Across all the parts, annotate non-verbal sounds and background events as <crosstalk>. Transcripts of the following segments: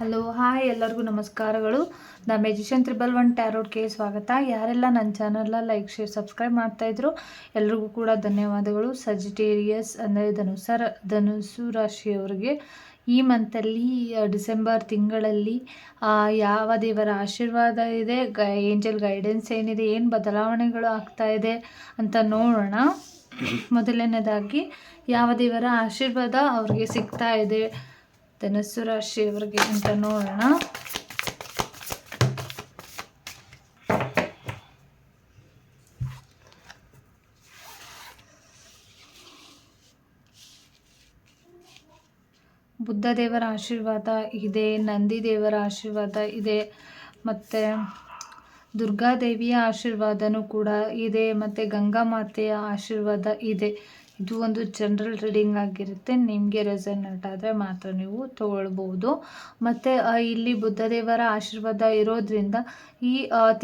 Hello, hi ಎಲ್ಲರಿಗೂ ನಮಸ್ಕಾರಗಳು. The magician triple one ಟ್ಯಾರೋಡ್ಗೆ ಸ್ವಾಗತ. ಯಾರೆಲ್ಲ ನನ್ನ ಚಾನಲ್ನ ಲೈಕ್, ಶೇರ್, ಸಬ್ಸ್ಕ್ರೈಬ್ ಮಾಡ್ತಾಯಿದ್ರು ಎಲ್ರಿಗೂ ಕೂಡ ಧನ್ಯವಾದಗಳು. ಸಜಿಟೇರಿಯಸ್ ಅಂದರೆ ಧನುಸರ ಧನುಸು ರಾಶಿಯವರಿಗೆ ಈ ಮಂತಲ್ಲಿ ಡಿಸೆಂಬರ್ ತಿಂಗಳಲ್ಲಿ ಯಾವ ದೇವರ ಆಶೀರ್ವಾದ ಇದೆ ಏಂಜಲ್ ಗೈಡೆನ್ಸ್ ಏನಿದೆ, ಏನು ಬದಲಾವಣೆಗಳು ಆಗ್ತಾ ಇದೆ ಅಂತ ನೋಡೋಣ. ಮೊದಲನೇದಾಗಿ, ಯಾವ ದೇವರ ಆಶೀರ್ವಾದ ಅವ್ರಿಗೆ ಸಿಗ್ತಾ ಇದೆ? ಧನಸ್ಸು ರಾಶಿಯವರಿಗೆ ಅಂತ ನೋಡೋಣ. ಬುದ್ಧ ದೇವರ ಆಶೀರ್ವಾದ ಇದೆ, ನಂದಿ ದೇವರ ಆಶೀರ್ವಾದ ಇದೆ, ಮತ್ತು ದುರ್ಗಾದೇವಿಯ ಆಶೀರ್ವಾದನೂ ಕೂಡ ಇದೆ, ಮತ್ತು ಗಂಗಾ ಮಾತೆಯ ಆಶೀರ್ವಾದ ಇದೆ. ಇದು ಒಂದು ಜನರಲ್ ರೀಡಿಂಗ್ ಆಗಿರುತ್ತೆ. ನಿಮಗೆ ರೆಸನೇಟ್ ಆದರೆ ಮಾತ್ರ ನೀವು ತಗೊಳ್ಬೋದು. ಮತ್ತು ಇಲ್ಲಿ ಬುದ್ಧದೇವರ ಆಶೀರ್ವಾದ ಇರೋದ್ರಿಂದ ಈ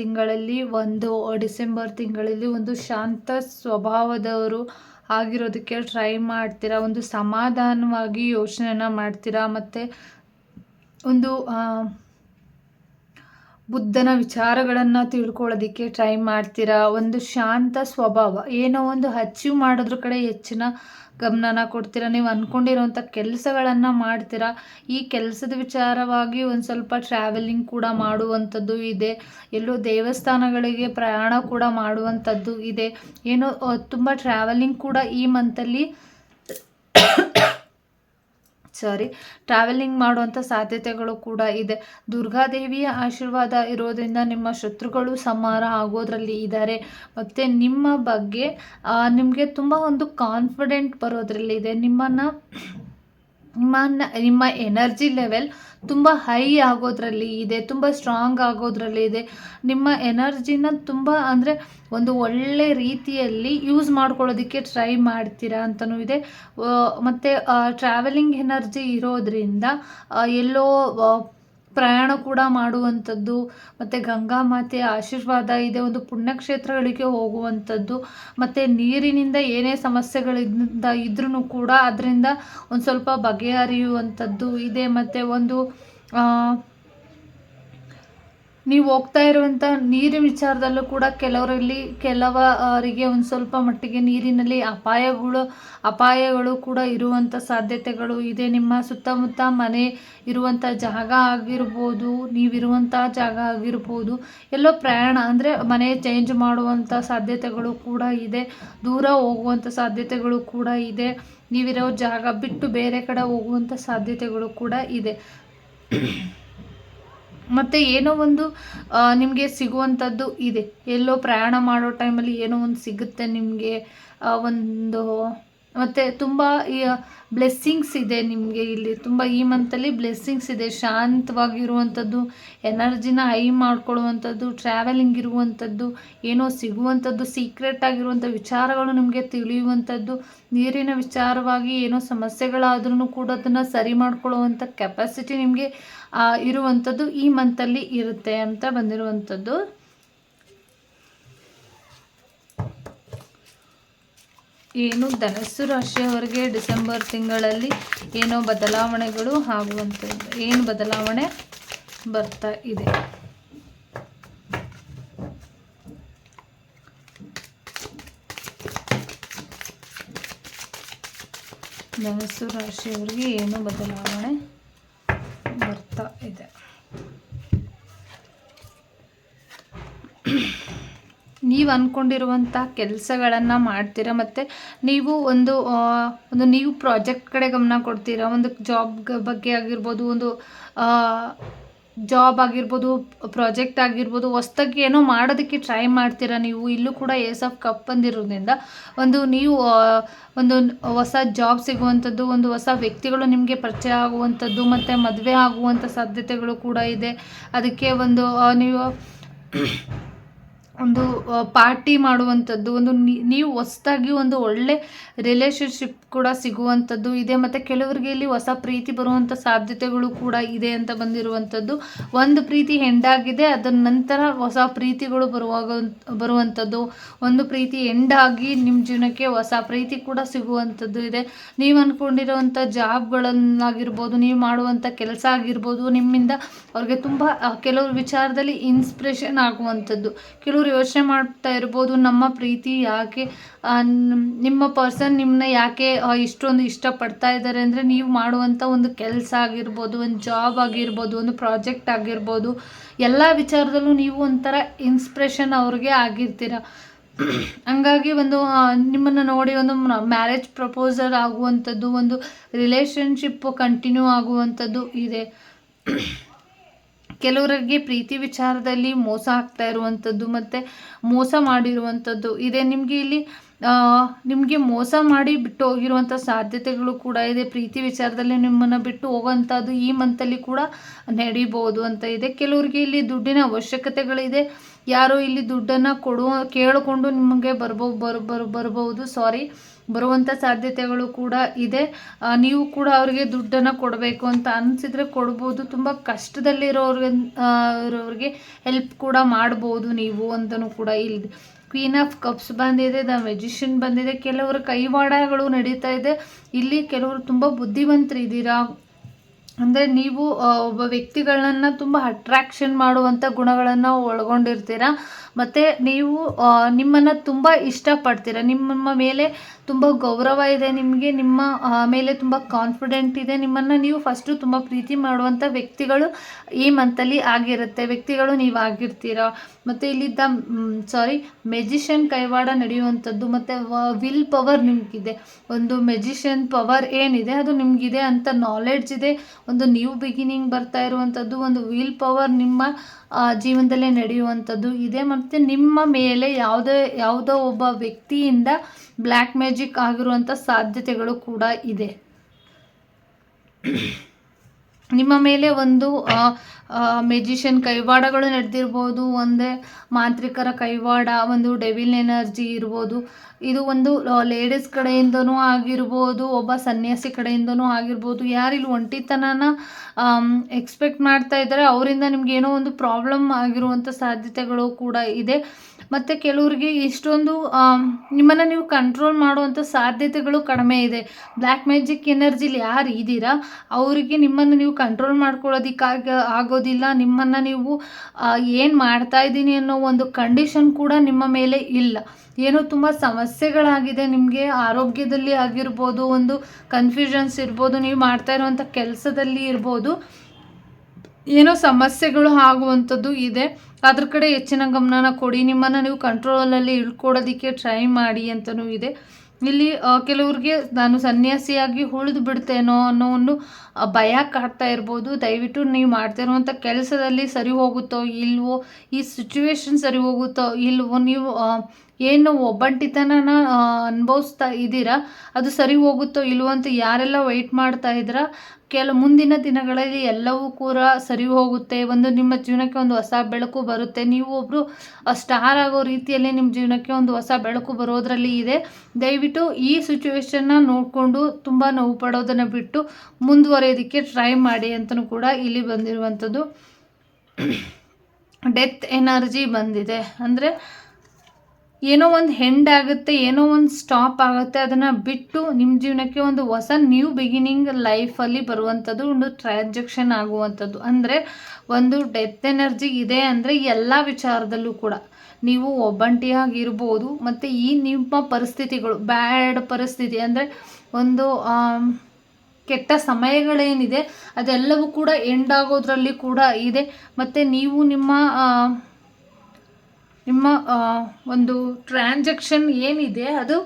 ತಿಂಗಳಲ್ಲಿ ಒಂದು, ಡಿಸೆಂಬರ್ ತಿಂಗಳಲ್ಲಿ ಒಂದು ಶಾಂತ ಸ್ವಭಾವದವರು ಆಗಿರೋದಕ್ಕೆ ಟ್ರೈ ಮಾಡ್ತೀರಾ? ಒಂದು ಸಮಾಧಾನವಾಗಿ ಯೋಚನೆನ ಮಾಡ್ತೀರಾ? ಮತ್ತು, ಒಂದು ಬುದ್ಧನ ವಿಚಾರಗಳನ್ನು ತಿಳ್ಕೊಳ್ಳೋದಕ್ಕೆ ಟ್ರೈ ಮಾಡ್ತೀರಾ? ಒಂದು ಶಾಂತ ಸ್ವಭಾವ. ಏನೋ ಒಂದು ಅಚೀವ್ ಮಾಡೋದ್ರ ಕಡೆ ಹೆಚ್ಚಿನ ಗಮನನ ಕೊಡ್ತೀರಾ? ನೀವು ಅಂದ್ಕೊಂಡಿರೋಂಥ ಕೆಲಸಗಳನ್ನು ಮಾಡ್ತೀರಾ? ಈ ಕೆಲಸದ ವಿಚಾರವಾಗಿ ಒಂದು ಸ್ವಲ್ಪ ಟ್ರಾವೆಲಿಂಗ್ ಕೂಡ ಮಾಡುವಂಥದ್ದು ಇದೆ. ಎಲ್ಲೋ ದೇವಸ್ಥಾನಗಳಿಗೆ ಪ್ರಯಾಣ ಕೂಡ ಮಾಡುವಂಥದ್ದು ಇದೆ. ಏನೋ ತುಂಬ ಟ್ರಾವೆಲಿಂಗ್ ಕೂಡ ಈ ಮಂತಲ್ಲಿ ಸಾರಿ ಟ್ರಾವೆಲಿಂಗ್ ಮಾಡುವಂಥ ಸಾಧ್ಯತೆಗಳು ಕೂಡ ಇದೆ. ದುರ್ಗಾದೇವಿಯ ಆಶೀರ್ವಾದ ಇರೋದ್ರಿಂದ ನಿಮ್ಮ ಶತ್ರುಗಳು ಸಮಾರ ಆಗೋದ್ರಲ್ಲಿ ಇದ್ದಾರೆ ಮತ್ತು ನಿಮ್ಮ ಬಗ್ಗೆ ನಿಮಗೆ ತುಂಬ ಒಂದು ಕಾನ್ಫಿಡೆಂಟ್ ಬರೋದ್ರಲ್ಲಿ ಇದೆ. ನಿಮ್ಮನ್ನು ನಿಮ್ಮನ್ನ ನಿಮ್ಮ ಎನರ್ಜಿ ಲೆವೆಲ್ ತುಂಬ ಹೈ ಆಗೋದ್ರಲ್ಲಿ ಇದೆ, ತುಂಬ ಸ್ಟ್ರಾಂಗ್ ಆಗೋದ್ರಲ್ಲಿ ಇದೆ. ನಿಮ್ಮ ಎನರ್ಜಿನ ತುಂಬ ಅಂದರೆ ಒಂದು ಒಳ್ಳೆ ರೀತಿಯಲ್ಲಿ ಯೂಸ್ ಮಾಡ್ಕೊಳ್ಳೋದಕ್ಕೆ ಟ್ರೈ ಮಾಡ್ತೀರಾ ಅಂತಲೂ ಇದೆ. ಮತ್ತು ಟ್ರಾವೆಲಿಂಗ್ ಎನರ್ಜಿ ಇರೋದ್ರಿಂದ ಎಲ್ಲೋ ಪ್ರಯಾಣ ಕೂಡ ಮಾಡುವಂಥದ್ದು, ಮತ್ತು ಗಂಗಾ ಮಾತೆಯ ಆಶೀರ್ವಾದ ಇದೆ, ಒಂದು ಪುಣ್ಯಕ್ಷೇತ್ರಗಳಿಗೆ ಹೋಗುವಂಥದ್ದು, ಮತ್ತು ನೀರಿನಿಂದ ಏನೇ ಸಮಸ್ಯೆಗಳಿಂದ ಇದ್ರೂ ಕೂಡ ಅದರಿಂದ ಒಂದು ಸ್ವಲ್ಪ ಬಗೆಹರಿಯುವಂಥದ್ದು ಇದೆ, ಮತ್ತು ಒಂದು ನೀವು ಹೋಗ್ತಾ ಇರುವಂಥ ನೀರಿನ ವಿಚಾರದಲ್ಲೂ ಕೂಡ ಕೆಲವರಲ್ಲಿ ಕೆಲವರಿಗೆ ಒಂದು ಸ್ವಲ್ಪ ಮಟ್ಟಿಗೆ ನೀರಿನಲ್ಲಿ ಅಪಾಯಗಳು ಅಪಾಯಗಳು ಕೂಡ ಇರುವಂಥ ಸಾಧ್ಯತೆಗಳು ಇದೆ. ನಿಮ್ಮ ಸುತ್ತಮುತ್ತ ಮನೆ ಇರುವಂಥ ಜಾಗ ಆಗಿರ್ಬೋದು ನೀವಿರುವಂಥ ಜಾಗ ಆಗಿರ್ಬೋದು, ಎಲ್ಲೋ ಪ್ರಯಾಣ ಅಂದರೆ ಮನೆ ಚೇಂಜ್ ಮಾಡುವಂಥ ಸಾಧ್ಯತೆಗಳು ಕೂಡ ಇದೆ. ದೂರ ಹೋಗುವಂಥ ಸಾಧ್ಯತೆಗಳು ಕೂಡ ಇದೆ. ನೀವಿರೋ ಜಾಗ ಬಿಟ್ಟು ಬೇರೆ ಕಡೆ ಹೋಗುವಂಥ ಸಾಧ್ಯತೆಗಳು ಕೂಡ ಇದೆ. ಮತ್ತು ಏನೋ ಒಂದು ನಿಮಗೆ ಸಿಗುವಂಥದ್ದು ಇದೆ. ಎಲ್ಲೋ ಪ್ರಯಾಣ ಮಾಡೋ ಟೈಮಲ್ಲಿ ಏನೋ ಒಂದು ಸಿಗುತ್ತೆ ನಿಮಗೆ ಒಂದು ಮತ್ತು ತುಂಬ ಬ್ಲೆಸ್ಸಿಂಗ್ಸ್ ಇದೆ ನಿಮಗೆ ಇಲ್ಲಿ. ತುಂಬ ಈ ಮಂತಲ್ಲಿ ಬ್ಲೆಸ್ಸಿಂಗ್ಸ್ ಇದೆ. ಶಾಂತವಾಗಿರುವಂಥದ್ದು ಎನರ್ಜಿನ ಹೈ ಮಾಡ್ಕೊಳ್ಳುವಂಥದ್ದು ಟ್ರಾವೆಲಿಂಗ್ ಇರುವಂಥದ್ದು, ಏನೋ ಸಿಗುವಂಥದ್ದು ಸೀಕ್ರೆಟ್ ಆಗಿರುವಂಥ ವಿಚಾರಗಳು ನಿಮಗೆ ತಿಳಿಯುವಂಥದ್ದು, ನೀರಿನ ವಿಚಾರವಾಗಿ ಏನೋ ಸಮಸ್ಯೆಗಳಾದ್ರೂ ಕೂಡ ಅದನ್ನು ಸರಿ ಮಾಡ್ಕೊಳ್ಳುವಂಥ ಕೆಪಾಸಿಟಿ ನಿಮಗೆ ಇರುವಂಥದ್ದು ಈ ಮಂತಲ್ಲಿ ಇರುತ್ತೆ ಅಂತ ಬಂದಿರುವಂಥದ್ದು. ಏನು ಧನಸ್ಸು ರಾಶಿಯವರಿಗೆ ಡಿಸೆಂಬರ್ ತಿಂಗಳಲ್ಲಿ ಏನೋ ಬದಲಾವಣೆಗಳು ಆಗುವಂಥದ್ದು ಏನು ಬದಲಾವಣೆ ಬರ್ತಾ ಇದೆ? ಧನಸ್ಸು ರಾಶಿಯವರಿಗೆ ಏನು ಬದಲಾವಣೆ ಬರ್ತಾ ಇದೆ ನೀವು ಅಂದ್ಕೊಂಡಿರುವಂಥ ಕೆಲಸಗಳನ್ನು ಮಾಡ್ತೀರಾ? ಮತ್ತು ನೀವು ಒಂದು ಒಂದು ನೀವು ಪ್ರಾಜೆಕ್ಟ್ ಕಡೆ ಗಮನ ಕೊಡ್ತೀರಾ? ಒಂದು ಜಾಬ್ ಬಗ್ಗೆ ಆಗಿರ್ಬೋದು, ಒಂದು ಜಾಬ್ ಆಗಿರ್ಬೋದು ಪ್ರಾಜೆಕ್ಟ್ ಆಗಿರ್ಬೋದು, ಹೊಸ್ದಾಗಿ ಏನೋ ಮಾಡೋದಕ್ಕೆ ಟ್ರೈ ಮಾಡ್ತೀರಾ ನೀವು? ಇಲ್ಲೂ ಕೂಡ ಏಸ್ ಆಫ್ ಕಪ್ ಬಂದಿರೋದ್ರಿಂದ ಒಂದು ನೀವು ಒಂದು ಹೊಸ ಜಾಬ್ ಸಿಗುವಂಥದ್ದು, ಒಂದು ಹೊಸ ವ್ಯಕ್ತಿಗಳು ನಿಮಗೆ ಪರಿಚಯ ಆಗುವಂಥದ್ದು, ಮತ್ತು ಮದುವೆ ಆಗುವಂಥ ಸಾಧ್ಯತೆಗಳು ಕೂಡ ಇದೆ. ಅದಕ್ಕೆ ಒಂದು ನೀವು ಒಂದು ಪಾರ್ಟಿ ಮಾಡುವಂಥದ್ದು, ಒಂದು ನೀವು ಹೊಸ್ದಾಗಿ ಒಂದು ಒಳ್ಳೆ ರಿಲೇಶನ್ಶಿಪ್ ಕೂಡ ಸಿಗುವಂಥದ್ದು ಇದೆ. ಮತ್ತು ಕೆಲವರಿಗೆ ಇಲ್ಲಿ ಹೊಸ ಪ್ರೀತಿ ಬರುವಂಥ ಸಾಧ್ಯತೆಗಳು ಕೂಡ ಇದೆ ಅಂತ ಬಂದಿರುವಂಥದ್ದು. ಒಂದು ಪ್ರೀತಿ ಹೆಂಡಾಗಿದೆ, ಅದರ ನಂತರ ಹೊಸ ಪ್ರೀತಿಗಳು ಬರುವಾಗ, ಬರುವಂಥದ್ದು. ಒಂದು ಪ್ರೀತಿ ಎಂಡಾಗಿ ನಿಮ್ಮ ಜೀವನಕ್ಕೆ ಹೊಸ ಪ್ರೀತಿ ಕೂಡ ಸಿಗುವಂಥದ್ದು ಇದೆ. ನೀವು ಅಂದ್ಕೊಂಡಿರೋವಂಥ ಜಾಬ್ಗಳನ್ನಾಗಿರ್ಬೋದು, ನೀವು ಮಾಡುವಂಥ ಕೆಲಸ ಆಗಿರ್ಬೋದು, ನಿಮ್ಮಿಂದ ಅವ್ರಿಗೆ ತುಂಬ ಕೆಲವ್ರ ವಿಚಾರದಲ್ಲಿ ಇನ್ಸ್ಪಿರೇಷನ್ ಆಗುವಂಥದ್ದು. ಕೆಲವರು ಯೋಚನೆ ಮಾಡ್ತಾ ಇರ್ಬೋದು, ನಮ್ಮ ಪ್ರೀತಿ ಯಾಕೆ ನಿಮ್ಮ ಪರ್ಸನ್ ನಿಮ್ಮನ್ನ ಯಾಕೆ ಇಷ್ಟೊಂದು ಇಷ್ಟಪಡ್ತಾ ಇದ್ದಾರೆ ಅಂದರೆ ನೀವು ಮಾಡುವಂಥ ಒಂದು ಕೆಲಸ ಆಗಿರ್ಬೋದು, ಒಂದು ಜಾಬ್ ಆಗಿರ್ಬೋದು, ಒಂದು ಪ್ರಾಜೆಕ್ಟ್ ಆಗಿರ್ಬೋದು, ಎಲ್ಲ ವಿಚಾರದಲ್ಲೂ ನೀವು ಒಂಥರ ಇನ್ಸ್ಪಿರೇಷನ್ ಅವ್ರಿಗೆ ಆಗಿರ್ತೀರ? ಹಂಗಾಗಿ ಒಂದು ನಿಮ್ಮನ್ನು ನೋಡಿ ಒಂದು ಮ್ಯಾರೇಜ್ ಪ್ರಪೋಸಲ್ ಆಗುವಂಥದ್ದು, ಒಂದು ರಿಲೇಷನ್ಶಿಪ್ ಕಂಟಿನ್ಯೂ ಆಗುವಂಥದ್ದು ಇದೆ. ಕೆಲವರಿಗೆ ಪ್ರೀತಿ ವಿಚಾರದಲ್ಲಿ ಮೋಸ ಆಗ್ತಾ ಇರುವಂಥದ್ದು ಮತ್ತು ಮೋಸ ಮಾಡಿರುವಂಥದ್ದು. ಇದೆ, ನಿಮಗೆ ಇಲ್ಲಿ ನಿಮಗೆ ಮೋಸ ಮಾಡಿ ಬಿಟ್ಟು ಹೋಗಿರುವಂಥ ಸಾಧ್ಯತೆಗಳು ಕೂಡ ಇದೆ. ಪ್ರೀತಿ ವಿಚಾರದಲ್ಲಿ ನಿಮ್ಮನ್ನು ಬಿಟ್ಟು ಹೋಗೋವಂಥದ್ದು ಈ ಮಂತಲ್ಲಿ ಕೂಡ ನಡೀಬೋದು ಅಂತ ಇದೆ. ಕೆಲವರಿಗೆ ಇಲ್ಲಿ ದುಡ್ಡಿನ ಅವಶ್ಯಕತೆಗಳಿದೆ. ಯಾರೋ ಇಲ್ಲಿ ದುಡ್ಡನ್ನು ಕೊಡುವ, ಕೇಳಿಕೊಂಡು ನಿಮಗೆ ಬರ್ಬೋ, ಬರ್ ಬರ್, ಬರ್ಬೋದು. ಸಾರಿ ಬರುವಂಥ ಸಾಧ್ಯತೆಗಳು ಕೂಡ ಇದೆ. ನೀವು ಕೂಡ ಅವರಿಗೆ ದುಡ್ಡನ್ನು ಕೊಡಬೇಕು ಅಂತ ಅನಿಸಿದರೆ ಕೊಡ್ಬೋದು. ತುಂಬ ಕಷ್ಟದಲ್ಲಿರೋರ್ಗೆ ಇರೋರಿಗೆ ಹೆಲ್ಪ್ ಕೂಡ ಮಾಡ್ಬೋದು ನೀವು ಅಂತಲೂ ಕೂಡ ಇಲ್ಲಿ ಕ್ವೀನ್ ಆಫ್ ಕಪ್ಸ್ ಬಂದಿದೆ ದ ಮೆಜಿಷಿಯನ್ ಬಂದಿದೆ. ಕೆಲವರ ಕೈವಾಡಗಳು ನಡೀತಾ ಇದೆ. ಇಲ್ಲಿ ಕೆಲವರು ತುಂಬ ಬುದ್ಧಿವಂತರಿದ್ದೀರಾ? ಅಂದರೆ ನೀವು ಒಬ್ಬ ವ್ಯಕ್ತಿಗಳನ್ನು ತುಂಬ ಅಟ್ರಾಕ್ಷನ್ ಮಾಡುವಂಥ ಗುಣಗಳನ್ನು ಒಳಗೊಂಡಿರ್ತೀರ? ಮತ್ತು ನೀವು ನಿಮ್ಮನ್ನು ತುಂಬ ಇಷ್ಟಪಡ್ತೀರ? ನಿಮ್ಮ ಮೇಲೆ ತುಂಬ ಗೌರವ ಇದೆ ನಿಮಗೆ, ನಿಮ್ಮ ಮೇಲೆ ತುಂಬ ಕಾನ್ಫಿಡೆಂಟ್ ಇದೆ, ನಿಮ್ಮನ್ನು ನೀವು ಫಸ್ಟು ತುಂಬ ಪ್ರೀತಿ ಮಾಡುವಂಥ ವ್ಯಕ್ತಿಗಳು ಈ ಮಂತಲ್ಲಿ ಆಗಿರುತ್ತೆ. ವ್ಯಕ್ತಿಗಳು ನೀವು ಆಗಿರ್ತೀರ? ಮತ್ತು ಇಲ್ಲಿದ್ದ ಸಾರಿ ಮೆಜಿಷಿಯನ್ ಕೈವಾಡ ನಡೆಯುವಂಥದ್ದು ಮತ್ತು ವಿಲ್ ಪವರ್ ನಿಮಗಿದೆ. ಒಂದು ಮೆಜಿಷಿಯನ್ ಪವರ್ ಏನಿದೆ, ಅದು ನಿಮಗಿದೆ ಅಂತ ನಾಲೆಡ್ಜ್ ಇದೆ. ಒಂದು ನ್ಯೂ ಬಿಗಿನಿಂಗ್ ಬರ್ತಾ ಇರುವಂಥದ್ದು ಒಂದು ವೀಲ್ ಪವರ್ ನಿಮ್ಮ ಜೀವನದಲ್ಲೇ ನಡೆಯುವಂಥದ್ದು ಇದೆ ಮತ್ತು ನಿಮ್ಮ ಮೇಲೆ ಯಾವುದೇ, ಯಾವುದೋ ಒಬ್ಬ ವ್ಯಕ್ತಿಯಿಂದ ಬ್ಲ್ಯಾಕ್ ಮ್ಯಾಜಿಕ್ ಆಗಿರುವಂಥ ಸಾಧ್ಯತೆಗಳು ಕೂಡ ಇದೆ. ನಿಮ್ಮ ಮೇಲೆ ಒಂದು ಮೆಜಿಷಿಯನ್ ಕೈವಾಡಗಳು ನಡೆದಿರ್ಬೋದು, ಒಂದೇ ಮಾಂತ್ರಿಕರ ಕೈವಾಡ, ಒಂದು ಡೆವಿಲ್ ಎನರ್ಜಿ ಇರ್ಬೋದು. ಇದು ಒಂದು ಲೇಡೀಸ್ ಕಡೆಯಿಂದನೂ ಆಗಿರ್ಬೋದು, ಒಬ್ಬ ಸನ್ಯಾಸಿ ಕಡೆಯಿಂದನೂ ಆಗಿರ್ಬೋದು. ಯಾರು ಇಲ್ಲಿ ಒಂಟಿತನನ ಎಕ್ಸ್ಪೆಕ್ಟ್ ಮಾಡ್ತಾ ಇದ್ದಾರೆ, ಅವರಿಂದ ನಿಮ್ಗೆ ಏನೋ ಒಂದು ಪ್ರಾಬ್ಲಮ್ ಆಗಿರುವಂಥ ಸಾಧ್ಯತೆಗಳು ಕೂಡ ಇದೆ. ಮತ್ತು ಕೆಲವ್ರಿಗೆ ಇಷ್ಟೊಂದು ನಿಮ್ಮನ್ನು ನೀವು ಕಂಟ್ರೋಲ್ ಮಾಡುವಂಥ ಸಾಧ್ಯತೆಗಳು ಕಡಿಮೆ ಇದೆ. ಬ್ಲ್ಯಾಕ್ ಮ್ಯಾಜಿಕ್ ಎನರ್ಜಿಲಿ ಯಾರು ಇದ್ದೀರಾ? ಅವರಿಗೆ ನಿಮ್ಮನ್ನು ನೀವು ಕಂಟ್ರೋಲ್ ಮಾಡ್ಕೊಳ್ಳೋದಕ್ಕಾಗ ಆಗೋದಿಲ್ಲ. ನಿಮ್ಮನ್ನು ನೀವು ಏನು ಮಾಡ್ತಾ ಇದ್ದೀನಿ ಅನ್ನೋ ಒಂದು ಕಂಡೀಷನ್ ಕೂಡ ನಿಮ್ಮ ಮೇಲೆ ಇಲ್ಲ. ಏನೋ ತುಂಬ ಸಮಸ್ಯೆಗಳಾಗಿದೆ. ನಿಮಗೆ ಆರೋಗ್ಯದಲ್ಲಿ ಆಗಿರ್ಬೋದು, ಒಂದು ಕನ್ಫ್ಯೂಷನ್ಸ್ ಇರ್ಬೋದು, ನೀವು ಮಾಡ್ತಾ ಇರುವಂಥ ಕೆಲಸದಲ್ಲಿ ಇರ್ಬೋದು. ಏನೋ ಸಮಸ್ಯೆಗಳು ಆಗುವಂಥದ್ದು ಇದೆ. ಅದ್ರ ಕಡೆ ಹೆಚ್ಚಿನ ಗಮನನ ಕೊಡಿ. ನಿಮ್ಮನ್ನು ನೀವು ಕಂಟ್ರೋಲಲ್ಲಿ ಇಳ್ಕೊಡೋದಕ್ಕೆ ಟ್ರೈ ಮಾಡಿ ಅಂತಲೂ ಇದೆ. ಇಲ್ಲಿ ಕೆಲವ್ರಿಗೆ ನಾನು ಸನ್ಯಾಸಿಯಾಗಿ ಉಳಿದು ಬಿಡ್ತೇನೋ ಅನ್ನೋ ಒಂದು ಭಯ ಕಾಡ್ತಾ ಇರ್ಬೋದು. ದಯವಿಟ್ಟು ನೀವು ಮಾಡ್ತಾ ಇರುವಂಥ ಕೆಲಸದಲ್ಲಿ ಸರಿ ಹೋಗುತ್ತೋ ಇಲ್ವೋ, ಈ ಸಿಚುವೇಶನ್ ಸರಿ ಹೋಗುತ್ತೋ ಇಲ್ವೋ, ನೀವು ಏನು ಒಬ್ಬಂಟಿತನನ ಅನುಭವಿಸ್ತಾ ಇದ್ದೀರಾ? ಅದು ಸರಿ ಹೋಗುತ್ತೋ ಇಲ್ವೋ ಅಂತ ಯಾರೆಲ್ಲ ವೆಯ್ಟ್ ಮಾಡ್ತಾ ಇದ್ದೀರಾ? ಕೆಲ ಮುಂದಿನ ದಿನಗಳಲ್ಲಿ ಎಲ್ಲವೂ ಕೂಡ ಸರಿ ಹೋಗುತ್ತೆ. ಒಂದು ನಿಮ್ಮ ಜೀವನಕ್ಕೆ ಒಂದು ಹೊಸ ಬೆಳಕು ಬರುತ್ತೆ. ನೀವು ಒಬ್ಬರು ಸ್ಟಾರ್ ಆಗೋ ರೀತಿಯಲ್ಲಿ ನಿಮ್ಮ ಜೀವನಕ್ಕೆ ಒಂದು ಹೊಸ ಬೆಳಕು ಬರೋದ್ರಲ್ಲಿ ಇದೆ. ದಯವಿಟ್ಟು ಈ ಸಿಚುವೇಶನ್ನ ನೋಡಿಕೊಂಡು ತುಂಬ ನೋವು ಪಡೋದನ್ನು ಬಿಟ್ಟು ಮುಂದುವರೆಯೋದಕ್ಕೆ ಟ್ರೈ ಮಾಡಿ ಅಂತಲೂ ಕೂಡ ಇಲ್ಲಿ ಬಂದಿರುವಂಥದ್ದು. <coughs> ಡೆತ್ ಎನರ್ಜಿ ಬಂದಿದೆ. ಅಂದರೆ ಏನೋ ಒಂದು ಹೆಂಡ್ ಆಗುತ್ತೆ, ಏನೋ ಒಂದು ಸ್ಟಾಪ್ ಆಗುತ್ತೆ, ಅದನ್ನು ಬಿಟ್ಟು ನಿಮ್ಮ ಜೀವನಕ್ಕೆ ಒಂದು ಹೊಸ ನ್ಯೂ ಬಿಗಿನಿಂಗ್ ಲೈಫಲ್ಲಿ ಬರುವಂಥದ್ದು, ಒಂದು ಟ್ರಾನ್ಸಾಕ್ಷನ್ ಆಗುವಂಥದ್ದು. ಅಂದರೆ ಒಂದು ಡೆತ್ ಎನರ್ಜಿ ಇದೆ ಅಂದರೆ ಎಲ್ಲ ವಿಚಾರದಲ್ಲೂ ಕೂಡ. ನೀವು ಒಬ್ಬಂಟಿಯಾಗಿರ್ಬೋದು, ಮತ್ತು ಈ ನಿಮ್ಮ ಪರಿಸ್ಥಿತಿಗಳು ಬ್ಯಾಡ್ ಪರಿಸ್ಥಿತಿ ಅಂದರೆ ಒಂದು ಕೆಟ್ಟ ಸಮಯಗಳೇನಿದೆ, ಅದೆಲ್ಲವೂ ಕೂಡ ಎಂಡ್ ಆಗೋದ್ರಲ್ಲಿ ಕೂಡ ಇದೆ. ಮತ್ತು ನೀವು ನಿಮ್ಮ ನಿಮ್ಮ ಒಂದು ಟ್ರಾನ್ಸಾಕ್ಷನ್ ಏನಿದೆ, ಅದು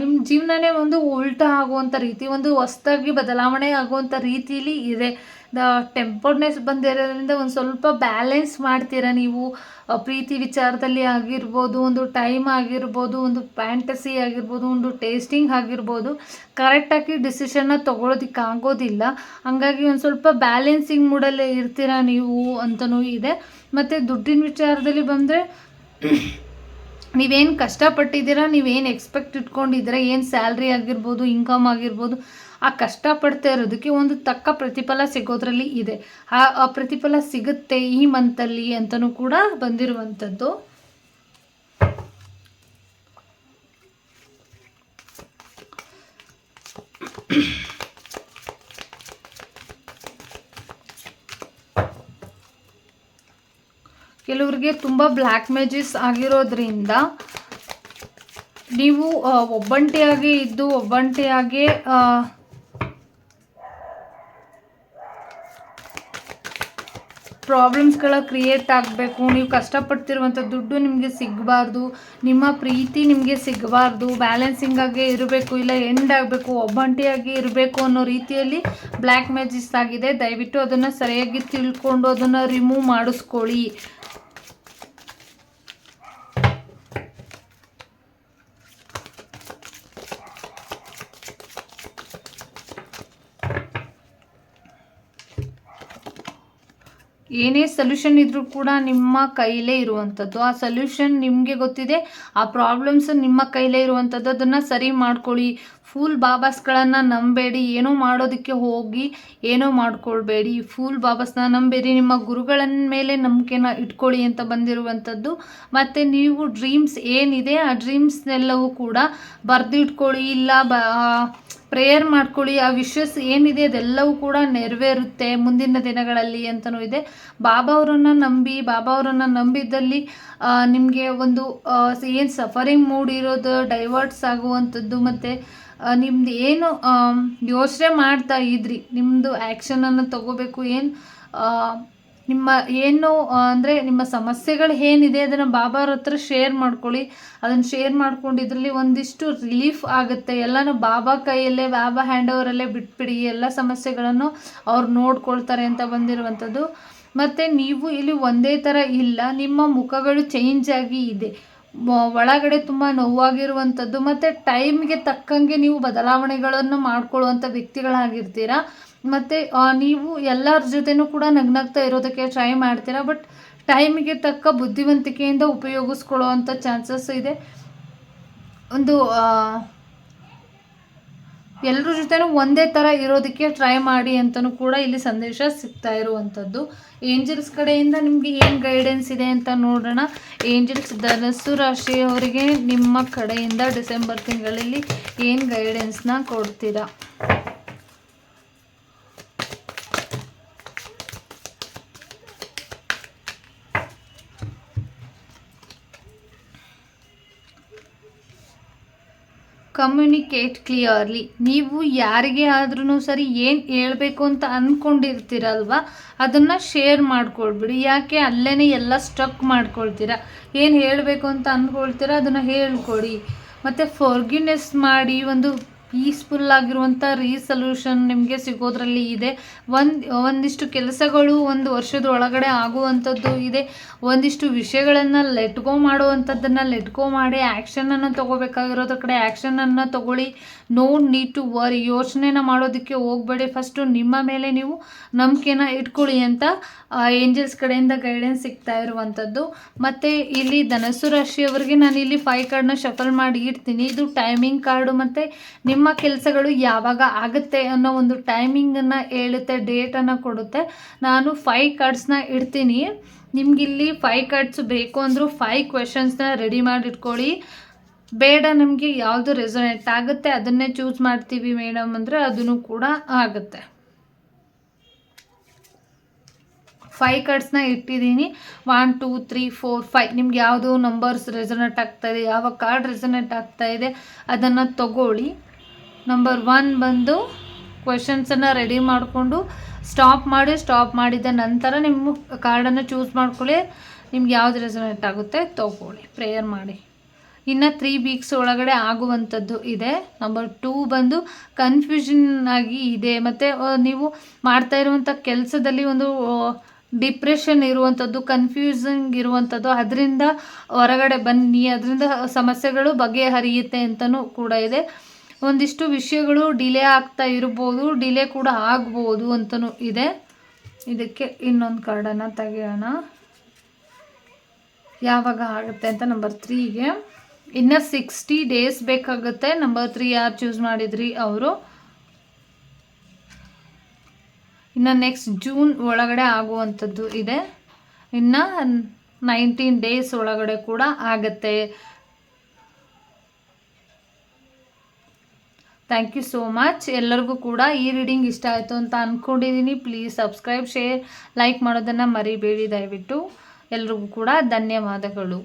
ನಿಮ್ಮ ಜೀವನನೇ ಒಂದು ಉಲ್ಟಾ ಆಗುವಂಥ ರೀತಿ, ಒಂದು ಹೊಸ್ದಾಗಿ ಬದಲಾವಣೆ ಆಗುವಂಥ ರೀತಿಲಿ ಇದೆ. ದ ಟೆಂಪರ್ನೆಸ್ ಬಂದಿರೋದ್ರಿಂದ ಒಂದು ಸ್ವಲ್ಪ ಬ್ಯಾಲೆನ್ಸ್ ಮಾಡ್ತೀರಾ ನೀವು? ಪ್ರೀತಿ ವಿಚಾರದಲ್ಲಿ ಆಗಿರ್ಬೋದು, ಒಂದು ಟೈಮ್ ಆಗಿರ್ಬೋದು, ಒಂದು ಫ್ಯಾಂಟಸಿ ಆಗಿರ್ಬೋದು, ಒಂದು ಟೇಸ್ಟಿಂಗ್ ಆಗಿರ್ಬೋದು ಕರೆಕ್ಟಾಗಿ ಡಿಸಿಷನ್ನ ತೊಗೊಳೋದಕ್ಕಾಗೋದಿಲ್ಲ ಹಂಗಾಗಿ ಒಂದು ಸ್ವಲ್ಪ ಬ್ಯಾಲೆನ್ಸಿಂಗ್ ಮೂಡಲ್ಲೇ ಇರ್ತೀರಾ ನೀವು ಅಂತಲೂ ಇದೆ. ಮತ್ತು ದುಡ್ಡಿನ ವಿಚಾರದಲ್ಲಿ ಬಂದರೆ <coughs> ನೀವೇನು ಕಷ್ಟಪಟ್ಟಿದ್ದೀರಾ, ನೀವೇನು ಎಕ್ಸ್ಪೆಕ್ಟ್ ಇಟ್ಕೊಂಡಿದ್ದೀರಾ, ಏನು ಸ್ಯಾಲ್ರಿ ಆಗಿರ್ಬೋದು ಇನ್ಕಮ್ ಆಗಿರ್ಬೋದು, ಆ ಕಷ್ಟಪಡ್ತಾ ಇರೋದಕ್ಕೆ ಒಂದು ತಕ್ಕ ಪ್ರತಿಫಲ ಸಿಗೋದ್ರಲ್ಲಿ ಇದೆ. ಆ ಪ್ರತಿಫಲ ಸಿಗುತ್ತೆ ಈ ಮಂತಲ್ಲಿ ಅಂತಲೂ ಕೂಡ ಬಂದಿರುವಂಥದ್ದು. <coughs> ಕೆಲವ್ರಿಗೆ ತುಂಬ ಬ್ಲ್ಯಾಕ್ ಮ್ಯಾಜಿಸ್ ಆಗಿರೋದ್ರಿಂದ ನೀವು ಒಬ್ಬಂಟಿಯಾಗಿ ಇದ್ದು ಒಬ್ಬಂಟಿಯಾಗಿ ಪ್ರಾಬ್ಲಮ್ಸ್ಗಳ ಕ್ರಿಯೇಟ್ ಆಗಬೇಕು, ನೀವು ಕಷ್ಟಪಡ್ತಿರುವಂಥ ದುಡ್ಡು ನಿಮಗೆ ಸಿಗಬಾರ್ದು, ನಿಮ್ಮ ಪ್ರೀತಿ ನಿಮಗೆ ಸಿಗಬಾರ್ದು ಬ್ಯಾಲೆನ್ಸಿಂಗ್ ಆಗಿ ಇರಬೇಕು ಇಲ್ಲ ಎಂಡ್ ಆಗಬೇಕು, ಒಬ್ಬಂಟಿಯಾಗಿ ಇರಬೇಕು ಅನ್ನೋ ರೀತಿಯಲ್ಲಿ ಬ್ಲ್ಯಾಕ್ ಮ್ಯಾಜಿಸ್ ಆಗಿದೆ. ದಯವಿಟ್ಟು ಅದನ್ನು ಸರಿಯಾಗಿ ತಿಳ್ಕೊಂಡು ಅದನ್ನು ರಿಮೂವ್ ಮಾಡಿಸ್ಕೊಳ್ಳಿ. ಏನೇ ಸೊಲ್ಯೂಷನ್ ಇದ್ರೂ ಕೂಡ ನಿಮ್ಮ ಕೈಲೇ ಇರುವಂಥದ್ದು ಆ ಸೊಲ್ಯೂಷನ್ ನಿಮಗೆ ಗೊತ್ತಿದೆ. ಆ ಪ್ರಾಬ್ಲಮ್ಸ್ ನಿಮ್ಮ ಕೈಲೇ ಇರುವಂಥದ್ದು ಅದನ್ನು ಸರಿ ಮಾಡ್ಕೊಳ್ಳಿ. ಫೂಲ್ ಬಾಬಾಸ್ಗಳನ್ನು ನಂಬೇಡಿ. ಏನೋ ಮಾಡೋದಕ್ಕೆ ಹೋಗಿ ಏನೋ ಮಾಡ್ಕೊಳ್ಬೇಡಿ. ಫೂಲ್ ಬಾಬಾಸ್ನ ನಂಬೇಡಿ. ನಿಮ್ಮ ಗುರುಗಳ ಮೇಲೆ ನಂಬಿಕೆನ ಇಟ್ಕೊಳ್ಳಿ ಅಂತ ಬಂದಿರುವಂಥದ್ದು ಮತ್ತು ನೀವು ಡ್ರೀಮ್ಸ್ ಏನಿದೆ, ಆ ಡ್ರೀಮ್ಸ್ನೆಲ್ಲವೂ ಕೂಡ ಬರೆದಿಟ್ಕೊಳ್ಳಿ. ಇಲ್ಲ ಬ ಪ್ರೇಯರ್ ಮಾಡ್ಕೊಳ್ಳಿ. ಆ ವಿಶ್ವಸ್ ಏನಿದೆ ಅದೆಲ್ಲವೂ ಕೂಡ ನೆರವೇರುತ್ತೆ ಮುಂದಿನ ದಿನಗಳಲ್ಲಿ ಅಂತಲೂ ಇದೆ. ಬಾಬಾ ಅವರನ್ನು ನಂಬಿ, ಬಾಬಾ ಅವರನ್ನು ನಂಬಿದ್ದಲ್ಲಿ ನಿಮಗೆ ಒಂದು ಏನು ಸಫರಿಂಗ್ ಮೂಡ್ ಇರೋದು ಡೈವರ್ಟ್ಸ್ ಆಗುವಂಥದ್ದು ಮತ್ತು ನಿಮ್ದು ಏನು ಯೋಚನೆ ಮಾಡ್ತಾ ಇದ್ರಿ ನಿಮ್ಮದು ಆ್ಯಕ್ಷನನ್ನು ತಗೋಬೇಕು, ಏನು ನಿಮ್ಮ ಏನು ಅಂದರೆ ನಿಮ್ಮ ಸಮಸ್ಯೆಗಳು ಏನಿದೆ ಅದನ್ನು ಬಾಬಾರ ಹತ್ರ ಶೇರ್ ಮಾಡ್ಕೊಳ್ಳಿ. ಅದನ್ನು ಶೇರ್ ಮಾಡ್ಕೊಂಡಿದ್ರಲ್ಲಿ ಒಂದಿಷ್ಟು ರಿಲೀಫ್ ಆಗುತ್ತೆ. ಎಲ್ಲನೂ ಬಾಬಾ ಕೈಯಲ್ಲೇ, ಬಾಬಾ ಹ್ಯಾಂಡ್ ಓವರಲ್ಲೇ ಬಿಟ್ಬಿಡಿ ಎಲ್ಲ ಸಮಸ್ಯೆಗಳನ್ನು ಅವ್ರು ನೋಡ್ಕೊಳ್ತಾರೆ ಅಂತ ಬಂದಿರುವಂಥದ್ದು. ಮತ್ತು ನೀವು ಇಲ್ಲಿ ಒಂದೇ ಥರ ಇಲ್ಲ, ನಿಮ್ಮ ಮುಖಗಳು ಚೇಂಜ್ ಆಗಿ ಇದೆ. ಒಳಗಡೆ ತುಂಬ ನೋವಾಗಿರುವಂಥದ್ದು. ಮತ್ತು ಟೈಮ್ಗೆ ತಕ್ಕಂಗೆ ನೀವು ಬದಲಾವಣೆಗಳನ್ನು ಮಾಡ್ಕೊಳ್ಳುವಂಥ ವ್ಯಕ್ತಿಗಳಾಗಿರ್ತೀರ. ಮತ್ತು ನೀವು ಎಲ್ಲರ ಜೊತೆನೂ ಕೂಡ ನಗ್ನಗ್ತಾ ಇರೋದಕ್ಕೆ ಟ್ರೈ ಮಾಡ್ತೀರಾ ಬಟ್ ಟೈಮಿಗೆ ತಕ್ಕ ಬುದ್ಧಿವಂತಿಕೆಯಿಂದ ಉಪಯೋಗಿಸ್ಕೊಳ್ಳೋವಂಥ ಚಾನ್ಸಸ್ ಇದೆ. ಒಂದು ಎಲ್ಲರ ಜೊತೆನೂ ಒಂದೇ ಥರ ಇರೋದಕ್ಕೆ ಟ್ರೈ ಮಾಡಿ ಅಂತಲೂ ಕೂಡ ಇಲ್ಲಿ ಸಂದೇಶ ಸಿಗ್ತಾ ಇರುವಂಥದ್ದು. ಏಂಜಲ್ಸ್ ಕಡೆಯಿಂದ ನಿಮಗೆ ಏನು ಗೈಡೆನ್ಸ್ ಇದೆ ಅಂತ ನೋಡೋಣ. ಏಂಜಲ್ಸ್ ಧನಸ್ಸು ರಾಶಿಯವರಿಗೆ ನಿಮ್ಮ ಕಡೆಯಿಂದ ಡಿಸೆಂಬರ್ ತಿಂಗಳಲ್ಲಿ ಏನು ಗೈಡೆನ್ಸ್ನ ಕೊಡ್ತೀರಾ? ಕಮ್ಯುನಿಕೇಟ್ ಕ್ಲಿಯರ್ಲಿ ನೀವು ಯಾರಿಗೆ ಆದ್ರೂ ಸರಿ ಏನು ಹೇಳಬೇಕು ಅಂತ ಅಂದ್ಕೊಂಡಿರ್ತೀರಲ್ವ ಅದನ್ನು ಶೇರ್ ಮಾಡ್ಕೊಳ್ಬಿಡಿ. ಯಾಕೆ ಅಲ್ಲೇ ಎಲ್ಲ ಸ್ಟಕ್ ಮಾಡ್ಕೊಳ್ತೀರಾ? ಏನು ಹೇಳಬೇಕು ಅಂತ ಅಂದ್ಕೊಳ್ತೀರಾ ಅದನ್ನು ಹೇಳ್ಕೊಡಿ. ಮತ್ತು ಫಾರ್ಗಿನೆಸ್ ಮಾಡಿ ಒಂದು ಪೀಸ್ಫುಲ್ ಆಗಿರುವಂಥ ರೀಸಲ್ಯೂಷನ್ ನಿಮಗೆ ಸಿಗೋದ್ರಲ್ಲಿ ಇದೆ. ಒಂದು, ಒಂದಿಷ್ಟು ಕೆಲಸಗಳು ಒಂದು ವರ್ಷದ ಒಳಗಡೆ ಆಗುವಂಥದ್ದು ಇದೆ. ಒಂದಿಷ್ಟು ವಿಷಯಗಳನ್ನು ಲೆಟ್ಗೋ ಮಾಡುವಂಥದ್ದನ್ನು ಲೆಟ್ಗೋ ಮಾಡಿ ಆ್ಯಕ್ಷನನ್ನು ತೊಗೋಬೇಕಾಗಿರೋದ್ರ ಕಡೆ ಆ್ಯಕ್ಷನನ್ನು ತೊಗೊಳ್ಳಿ. ನೋ ನೀಡ್ ಟು ವರಿ ಯೋಚನೆನ ಮಾಡೋದಕ್ಕೆ ಹೋಗಬೇಡಿ. ಫಸ್ಟು ನಿಮ್ಮ ಮೇಲೆ ನೀವು ನಂಬಿಕೆನ ಇಟ್ಕೊಳ್ಳಿ ಅಂತ ಏಂಜಲ್ಸ್ ಕಡೆಯಿಂದ ಗೈಡೆನ್ಸ್ ಸಿಗ್ತಾ ಇರುವಂಥದ್ದು. ಮತ್ತು ಇಲ್ಲಿ ಧನಸು ರಾಶಿಯವರಿಗೆ ನಾನು ಇಲ್ಲಿ ಫೈ ಕಾರ್ಡ್ನ ಶಫಲ್ ಮಾಡಿ ಇಡ್ತೀನಿ. ಇದು ಟೈಮಿಂಗ್ ಕಾರ್ಡು ಮತ್ತು ನಿಮ್ಮ ಕೆಲಸಗಳು ಯಾವಾಗ ಆಗುತ್ತೆ ಅನ್ನೋ ಒಂದು ಟೈಮಿಂಗನ್ನು ಹೇಳುತ್ತೆ ಡೇಟನ್ನು ಕೊಡುತ್ತೆ. ನಾನು ಫೈ ಕಾರ್ಡ್ಸ್ನ ಇಡ್ತೀನಿ. ನಿಮ್ಗಿಲ್ಲಿ ಫೈ ಕಾರ್ಡ್ಸ್ ಬೇಕು ಅಂದರೂ ಫೈ ಕ್ವೆಶನ್ಸ್ನ ರೆಡಿ ಮಾಡಿ ಇಟ್ಕೊಳ್ಳಿ. ಬೇಡ ನಮಗೆ ಯಾವುದು ರೆಸೊನೇಟ್ ಆಗುತ್ತೆ, ಅದನ್ನೇ ಚೂಸ್ ಮಾಡ್ತೀವಿ ಮೇಡಮ್ ಅಂದರೆ ಅದನ್ನು ಕೂಡ ಆಗುತ್ತೆ. ಫೈವ್ ಕಾರ್ಡ್ಸ್ನ ಇಟ್ಟಿದ್ದೀನಿ. One two three four five ನಿಮ್ಗೆ ಯಾವುದು ನಂಬರ್ಸ್ ರೆಸೊನೇಟ್ ಇದೆ, ಯಾವ ಕಾರ್ಡ್ ರೆಸೊನೇಟ್ ಆಗ್ತಾ ಇದೆ, ಅದನ್ನು ತಗೊಳ್ಳಿ. ನಂಬರ್ ಒನ್ ಬಂದು ಕ್ವೆಶನ್ಸನ್ನು ರೆಡಿ ಮಾಡಿಕೊಂಡು ಸ್ಟಾಪ್ ಮಾಡಿ ಸ್ಟಾಪ್ ಮಾಡಿದ ನಂತರ ನಿಮ್ಮ ಕಾರ್ಡನ್ನು ಚೂಸ್ ಮಾಡ್ಕೊಳ್ಳಿ. ನಿಮ್ಗೆ ಯಾವ್ದು ರೆಸೊನೇಟ್ ಆಗುತ್ತೆ, ತಗೊಳ್ಳಿ. ಪ್ರೇಯರ್ ಮಾಡಿ. ಇನ್ನು ತ್ರೀ ವೀಕ್ಸ್ ಒಳಗಡೆ ಆಗುವಂಥದ್ದು ಇದೆ. ನಂಬರ್ ಟೂ ಬಂದು ಕನ್ಫ್ಯೂಷನ್ ಆಗಿ ಇದೆ. ಮತ್ತು ನೀವು ಮಾಡ್ತಾ ಇರುವಂಥ ಕೆಲಸದಲ್ಲಿ ಒಂದು ಡಿಪ್ರೆಷನ್ ಇರುವಂಥದ್ದು ಕನ್ಫ್ಯೂಸಿಂಗ್ ಇರುವಂಥದ್ದು, ಅದರಿಂದ ಹೊರಗಡೆ ಬನ್ನಿ, ಅದರಿಂದ ಸಮಸ್ಯೆಗಳು ಬಗೆಹರಿಯುತ್ತೆ ಅಂತಲೂ ಕೂಡ ಇದೆ. ಒಂದಿಷ್ಟು ವಿಷಯಗಳು ಡಿಲೇ ಆಗ್ತಾ ಇರ್ಬೋದು ಡಿಲೇ ಕೂಡ ಆಗ್ಬೋದು ಅಂತಲೂ ಇದೆ. ಇದಕ್ಕೆ ಇನ್ನೊಂದು ಕಾರ್ಡನ್ನು ತೆಗೆಯೋಣ. ಯಾವಾಗ ಆಗುತ್ತೆ ಅಂತ ನಂಬರ್ ತ್ರೀಗೆ ಇನ್ನು ಸಿಕ್ಸ್ಟಿ ಡೇಸ್ ಬೇಕಾಗುತ್ತೆ. ನಂಬರ್ ತ್ರೀ ಯಾರು ಚೂಸ್ ಮಾಡಿದ್ರಿ ಅವರು? ಇನ್ನು ನೆಕ್ಸ್ಟ್ ಜೂನ್ ಒಳಗಡೆ ಆಗುವಂಥದ್ದು ಇದೆ. ಇನ್ನು ನೈನ್ಟೀನ್ ಡೇಸ್ ಒಳಗಡೆ ಕೂಡ ಆಗುತ್ತೆ. ಥ್ಯಾಂಕ್ ಯು ಸೋ ಮಚ್ ಎಲ್ಲರಿಗೂ ಕೂಡ ಈ ರೀಡಿಂಗ್ ಇಷ್ಟ ಆಯಿತು ಅಂತ ಅಂದ್ಕೊಂಡಿದ್ದೀನಿ ಪ್ಲೀಸ್ ಸಬ್ಸ್ಕ್ರೈಬ್ ಶೇರ್ ಲೈಕ್ ಮಾಡೋದನ್ನು ಮರಿಬೇಡಿ ದಯವಿಟ್ಟು. ಎಲ್ರಿಗೂ ಕೂಡ ಧನ್ಯವಾದಗಳು.